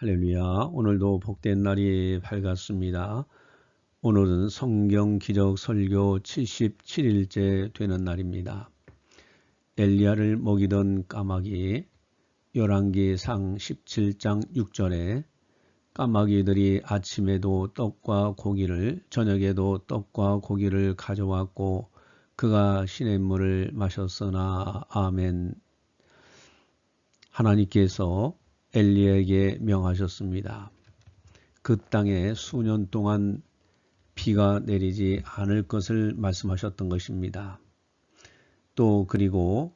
할렐루야. 오늘도 복된 날이 밝았습니다. 오늘은 성경 기적 설교 77일째 되는 날입니다. 엘리야를 먹이던 까마귀 열왕기상 17장 6절에 까마귀들이 아침에도 떡과 고기를 저녁에도 떡과 고기를 가져왔고 그가 시냇물을 마셨으나 아멘. 하나님께서 엘리에게 명하셨습니다. 그 땅에 수년 동안 비가 내리지 않을 것을 말씀하셨던 것입니다. 또 그리고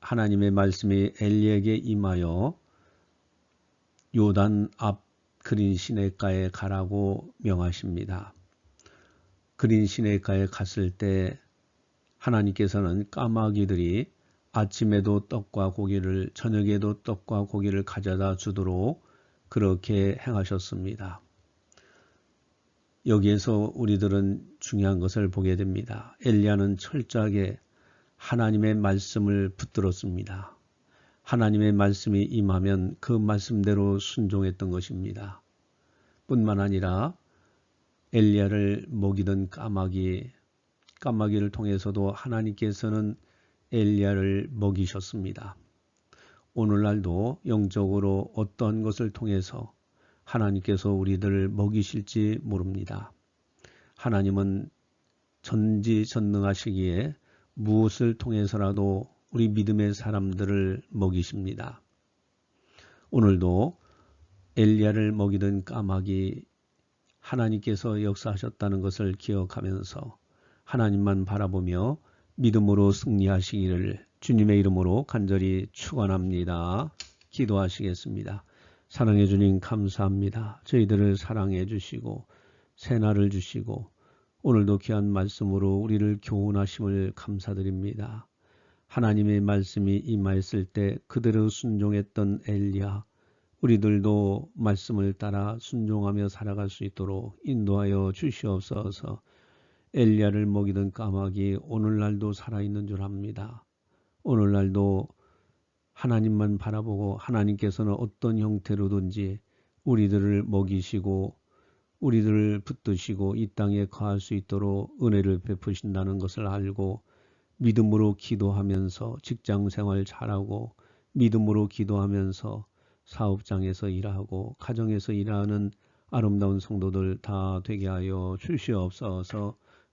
하나님의 말씀이 엘리에게 임하여 요단 앞 그린 시내가에 가라고 명하십니다. 그린 시내가에 갔을 때 하나님께서는 까마귀들이 아침에도 떡과 고기를 저녁에도 떡과 고기를 가져다 주도록 그렇게 행하셨습니다. 여기에서 우리들은 중요한 것을 보게 됩니다. 엘리야는 철저하게 하나님의 말씀을 붙들었습니다. 하나님의 말씀이 임하면 그 말씀대로 순종했던 것입니다. 뿐만 아니라 엘리야를 먹이던 까마귀, 까마귀를 통해서도 하나님께서는 엘리야를 먹이셨습니다. 오늘날도 영적으로 어떤 것을 통해서 하나님께서 우리들을 먹이실지 모릅니다. 하나님은 전지전능하시기에 무엇을 통해서라도 우리 믿음의 사람들을 먹이십니다. 오늘도 엘리야를 먹이던 까마귀 하나님께서 역사하셨다는 것을 기억하면서 하나님만 바라보며 믿음으로 승리하시기를 주님의 이름으로 간절히 축원합니다. 기도하시겠습니다. 사랑해 주님 감사합니다. 저희들을 사랑해 주시고 새날을 주시고 오늘도 귀한 말씀으로 우리를 교훈하심을 감사드립니다. 하나님의 말씀이 임하였을 때 그대로 순종했던 엘리야 우리들도 말씀을 따라 순종하며 살아갈 수 있도록 인도하여 주시옵소서. 엘리야를 먹이던 까마귀 오늘날도 살아있는 줄 압니다. 오늘날도 하나님만 바라보고 하나님께서는 어떤 형태로든지 우리들을 먹이시고 우리들을 붙드시고 이 땅에 거할 수 있도록 은혜를 베푸신다는 것을 알고 믿음으로 기도하면서 직장 생활 잘하고 믿음으로 기도하면서 사업장에서 일하고 가정에서 일하는 아름다운 성도들 다 되게 하여 주시옵소서